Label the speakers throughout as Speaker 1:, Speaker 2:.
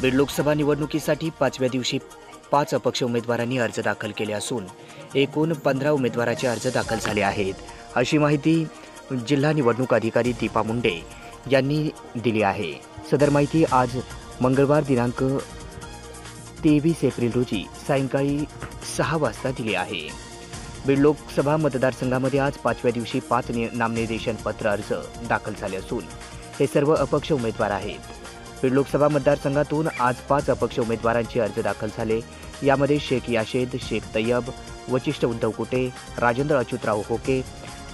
Speaker 1: बीड लोकसभा निवडणुकीसाठी पाचव्या दिवशी पाच अपक्ष उमेदवारांनी अर्ज दाखल केले असून एकूण पंधरा उमेदवाराचे अर्ज दाखल झाले आहेत. अशी माहिती जिल्हा निवडणूक अधिकारी दीपा मुंडे यांनी दिली आहे. सदर माहिती आज मंगळवार दिनांक तेवीस एप्रिल रोजी सायंकाळी सहा वाजता दिली आहे. बीड लोकसभा मतदारसंघामध्ये आज पाचव्या दिवशी पाच नि- नामनिर्देशन पत्र अर्ज दाखल झाले असून हे सर्व अपक्ष उमेदवार आहेत. बीड लोकसभा मतदारसंघातून आज पाच अपक्ष उमेदवारांचे अर्ज दाखल झाले. यामध्ये शेख याशेद शेख तय्यब वचिष्ठ उद्धव कुटे राजेंद्र अच्युतराव होके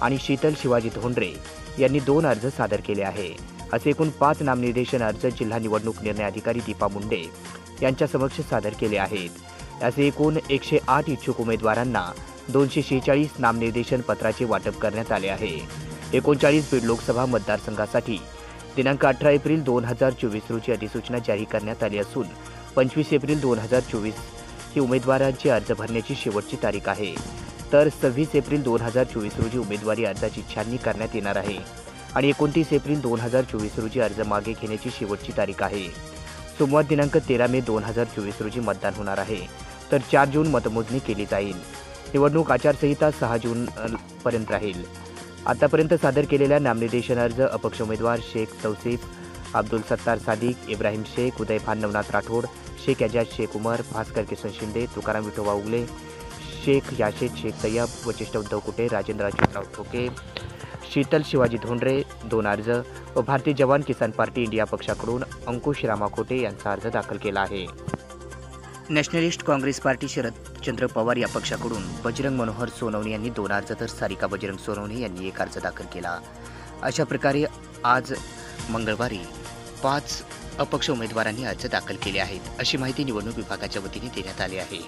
Speaker 1: आणि शीतल शिवाजी धोंडरे यांनी दोन अर्ज सादर केले आहे. असे एकूण पाच नामनिर्देशन अर्ज जिल्हा निवडणूक निर्णय अधिकारी दीपा मुंडे यांच्या समक्ष सादर केले आहेत. असे एकूण एकशे आठ इच्छुक उमेदवारांना दोनशे शेहेचाळीस नामनिर्देशन पत्राचे वाटप करण्यात आले आहे. एकोणचाळीस बीड लोकसभा मतदारसंघासाठी दिनांक अठरा एप्रिल दोन हजार चोवीस रोजी अधिसूचना जारी करण्यात आली असून पंचवीस एप्रिल दोन हजार चोवीस ही उमेदवारांचे अर्ज भरण्याची शेवटची तारीख आहे. तर सव्वीस एप्रिल दोन हजार चोवीस रोजी उमेदवारी अर्जाची छाननी करण्यात येणार आहे आणि एकोणतीस एप्रिल दोन हजार चोवीस रोजी अर्ज मागे घेण्याची शेवटची तारीख आहे. सोमवार दिनांक तेरा मे दोन हजार चोवीस रोजी मतदान होणार आहे. तर चार जून मतमोजणी केली जाईल. निवडणूक आचारसंहिता सहा जून पर्यंत राहील. आतापर्यंत सादर केलेल्या नामनिर्देशन अर्ज अपक्ष उमेदवार शेख तौसिफ अब्दुल सत्तार सादिक इब्राहिम शेख उदयभान नवनाथ राठोड शेख एजाज शेख उमर भास्कर किसन शिंदे तुकाराम विठोबा उगले शेख याशेद शेख तय्यब वचिष्ठ उद्धव कुटे राजेंद्र अच्युतराव ठोके शीतल शिवाजी धोंडरे दोन अर्ज व भारतीय जवान किसान पार्टी इंडिया पक्षाकडून अंकुश रामाकोटे यांचा अर्ज दाखल केला आहे. Nationalist Congress Party Sharadchandra Pawar या पक्षाकडून बजरंग मनोहर सोनवणे यांनी दोन अर्ज तर सारिका बजरंग सोनवणे यांनी एक अर्ज दाखल केला. अशा प्रकारे आज मंगळवारी पाच अपक्ष उमेदवारांनी अर्ज दाखल केले आहेत अशी माहिती निवडणूक विभागाच्या वतीने देण्यात आली आहे.